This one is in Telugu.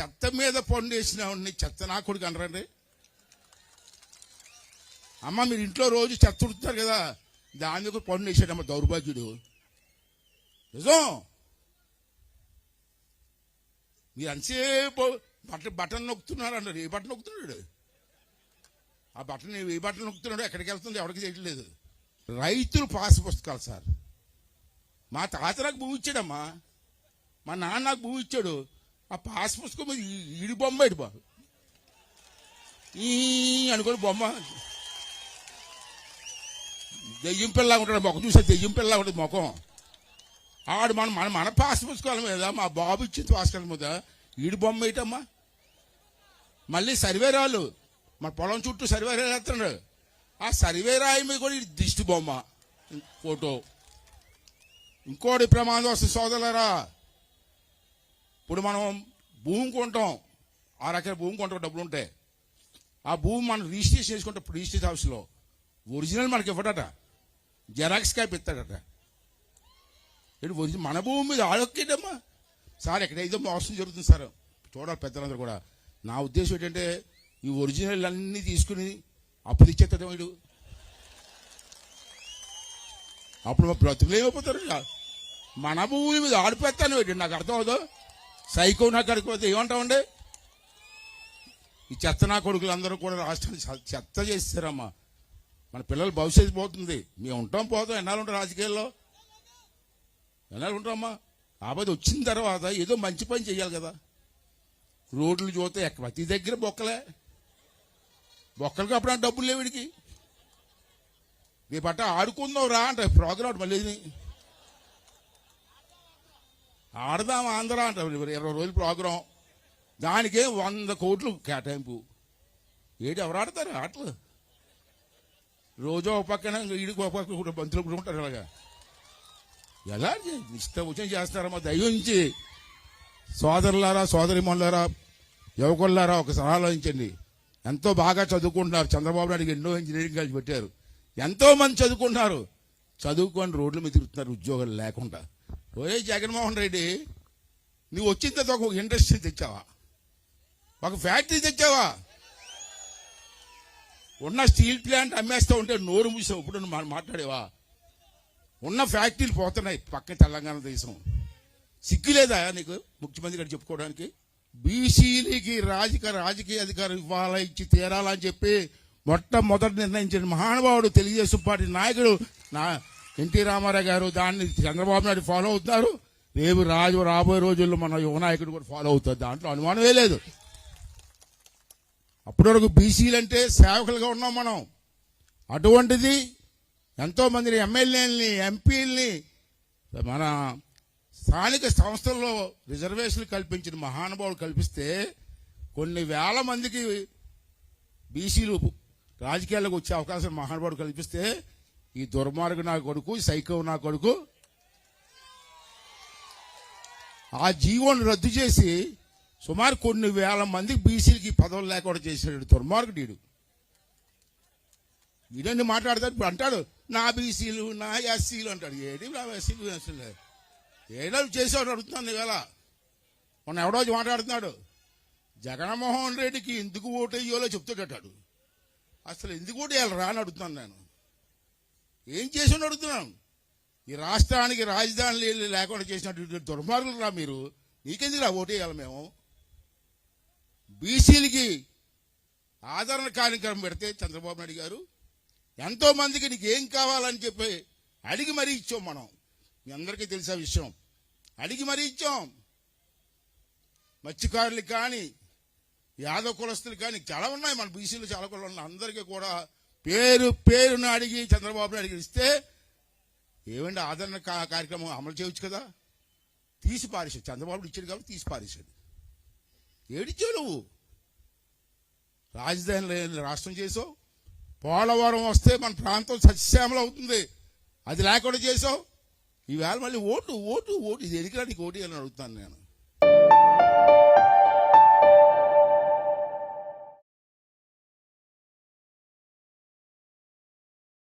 చెత్త మీద పండు వేసిన వాడిని చెత్త నా కొడుకు అనరండి. అమ్మ మీరు ఇంట్లో రోజు చెత్త ఉడుతున్నారు కదా దాని మీద కూడా పండు వేసాడమ్మ దౌర్భాగ్యుడు. నిజం? మీరు అంతసేపు బట్ట బటన్ నొక్కుతున్నారు అన్నారు ఏ బటన్ నొక్కుతున్నాడు? ఆ బటన్ ఏ బటన్ నొక్కుతున్నాడు ఎక్కడికి వెళ్తుంది ఎవరికి తెలియట్లేదు. రైతులు పాస్ పుస్తకాలు సార్. మా తాత నాకు భూమి ఇచ్చాడమ్మా. మా నాన్న నాకు భూమి ఇచ్చాడు. ఆ పాస్ పుస్తకం మీద ఈ- ఈడి బొమ్మ ఇటు బాబు. ఈ అనుకోని బొమ్మ. దెయ్యం పిల్లగా ఉంటాడు మొక్క చూసే దెయ్యం పిల్లగా ఉంటుంది ముఖం. ఆడు మనం మన మన పాస్ పుస్తకాల మీద మా బాబు ఇచ్చింది పుస్తకాల మీద. ఈడు బొమ్మ ఏటమ్మా మళ్ళీ సర్వే రాళ్ళు. మన పొలం చుట్టూ సర్వే వేస్తున్నాడు. ఆ సర్వే రాయి మీద కూడా దిష్టి బొమ్మ. ఫోటో. ఇంకోటి ప్రమాదం వస్తుంది సోదరులరా. ఇప్పుడు మనం భూమి కొంటాం. ఆరు ఎకరాల భూమి కొంటాం డబ్బులు ఉంటాయి ఆ భూమి మనం రిజిస్ట్రేషన్ చేసుకుంటాం ఇప్పుడు రిజిస్ట్రేషన్ ఒరిజినల్ మనకి ఇవ్వడట. జెరాక్స్ క్యాప్ ఇస్తాడట. ఒరిజినల్? మన భూమి మీద ఆడొక్కేటమ్మా. సార్ ఎక్కడైతే మోసం జరుగుతుంది సార్ చూడాలి పెద్దలందరూ కూడా. నా ఉద్దేశం ఏంటంటే ఈ ఒరిజినల్ అన్నీ తీసుకుని అప్పు తెచ్చేస్తాడు వీడు. అప్పుడు మా బ్రతుకులు ఏమైపోతారు మన భూమి మీద ఆడిపోతాను ఏంటి నాకు అర్థం అవుదో? సైకో నాకు పోతే ఏమంటామండి ఈ చెత్త నా కొడుకులు అందరూ కూడా రాష్ట్రాన్ని చెత్త చేస్తారమ్మా మన పిల్లల భవిష్యత్తు పోతుంది. మేము ఉంటాం పోతాం. ఎన్నాళ్ళు ఉంటాం రాజకీయాల్లో? ఎన్నాళ్ళు ఉంటామమ్మా ఆపద వచ్చిన తర్వాత ఏదో మంచి పని చేయాలి కదా. రోడ్లు చూస్తే ఎక్క- ప్రతి దగ్గర బొక్కలే. బొక్కలకి అప్పుడు డబ్బులు లేవు వీడికి. రేపట్ట ఆడుకుందాం రా అంటే ప్రోగ్రామ్ మళ్ళీ ఆడదాం ఆంధ్ర అంటారు ఇరవై రోజుల ప్రోగ్రాం. దానికే వంద కోట్లు కేటాయింపు. ఏంటి ఎవరు ఆడతారు? ఆటలు. రోజు ఒక పక్కన ఈడికి ఒక పక్కన కూడా బంతులు కూడా ఉంటారు అలాగా. ఎలా ఇష్టం వచ్చిన చేస్తారమ్మా దయించి. సోదరులారా సోదరిమణులారా యువకులారా ఒకసారి ఆలోచించండి. ఎంతో బాగా చదువుకుంటున్నారు. చంద్రబాబు నాయుడు ఎన్నో ఇంజనీరింగ్ కాలేజ్ పెట్టారు. ఎంతో మంది చదువుకుంటున్నారు. చదువుకొని రోడ్ల మీద తిరుగుతున్నారు ఉద్యోగాలు లేకుండా. ఒరే జగన్మోహన్ రెడ్డి నువ్వు వచ్చిన తర్వాత ఒక ఇండస్ట్రీ తెచ్చావా? ఒక ఫ్యాక్టరీ తెచ్చావా? ఉన్న స్టీల్ ప్లాంట్ అమ్మేస్తా ఉంటే నోరు మూసావు ఇప్పుడు నువ్వు మా- మాట్లాడేవా? ఉన్న ఫ్యాక్టరీలు పోతున్నాయి పక్క తెలంగాణ దేశం. సిగ్గులేదా నీకు ముఖ్యమంత్రి గారు చెప్పుకోవడానికి? బీసీలకి రాజకీయ రాజకీయ అధికారం ఇవ్వాలా ఇచ్చి తీరాలా అని చెప్పి మొట్టమొదటి నిర్ణయించిన మహానుభావుడు తెలుగుదేశం పార్టీ నాయకుడు నా ఎన్టీ రామారావు గారు దాన్ని చంద్రబాబు నాయుడు ఫాలో అవుతున్నారు. రేపు రాజు రాబోయే రోజుల్లో మన యువనాయకుడు కూడా ఫాలో అవుతారు దాంట్లో అనుమానమే లేదు. అప్పటి వరకు బీసీలు అంటే సేవకులుగా ఉన్నాం మనం. అటువంటిది ఎంతో మందిని ఎమ్మెల్యేలని ఎంపీలని మన స్థానిక సంస్థల్లో రిజర్వేషన్లు కల్పించిన మహానుభావులు కల్పిస్తే కొన్ని వేల మందికి బీసీలు రాజకీయాల్లోకి వచ్చే అవకాశం మహానుభావుడు కల్పిస్తే ఈ దుర్మార్గు నా కొడుకు సైకో నా కొడుకు. ఆ జీవోను రద్దు చేసి సుమారు కొన్ని వేల మందికి బీసీలకి పదవులు లేకుండా చేశాడు దుర్మార్గుడు వీడు వీడన్ని మాట్లాడతాడు? ఇప్పుడు అంటాడు నా బీసీలు నా ఎస్సీలు అంటాడు. ఏడి నా ఎస్సీలు ఎస్సీలు? ఏడో చేసేవాడు అడుగుతున్నాను ఇవాళ మొన్న ఎవడో మాట్లాడుతున్నాడు జగన్మోహన్ రెడ్డికి ఎందుకు ఓటు వేయాలో చెప్తుంటాడు అసలు ఎందుకు ఓటు వేయాలి రా అని అడుగుతున్నాను నేను. ఏం చేసి అడుగుతున్నాం ఈ రాష్ట్రానికి రాజధాని లేకుండా చేసినటువంటి దుర్మార్గులు రా మీరు. నీకెందుకు రా ఓటు వేయాలి మేము? బీసీలకి ఆదరణ కార్యక్రమం పెడితే చంద్రబాబు నాయుడు గారు ఎంతో మందికి నీకు ఏం కావాలని చెప్పి అడిగి మరీ ఇచ్చాం మనం. మీ అందరికీ తెలిసే విషయం? అడిగి మరీ ఇచ్చాం. మత్స్యకారులకు కానీ యాదవ కులస్తులు కానీ చాలా ఉన్నాయి మన బీసీలు చాలా కులం ఉన్నాయి. అందరికీ కూడా పేరు పేరును అడిగి చంద్రబాబు అడిగి ఇస్తే ఏమండి ఆదరణ కా- కార్యక్రమం అమలు చేయొచ్చు కదా? తీసి పారేశాడు చంద్రబాబు ఇచ్చాడు కాబట్టి తీసి పారేశాడు ఏడిచావు నువ్వు? రాజధాని లేని రాష్ట్రం చేసావు. పోలవరం వస్తే మన ప్రాంతం సస్యశ్యామలం అవుతుంది. అది లేకుండా చేసావు. ఈవేళ మళ్ళీ ఓటు ఓటు ఓటు. ఇది ఎదిగిరా నీకు ఓటు అని అడుగుతాను నేను.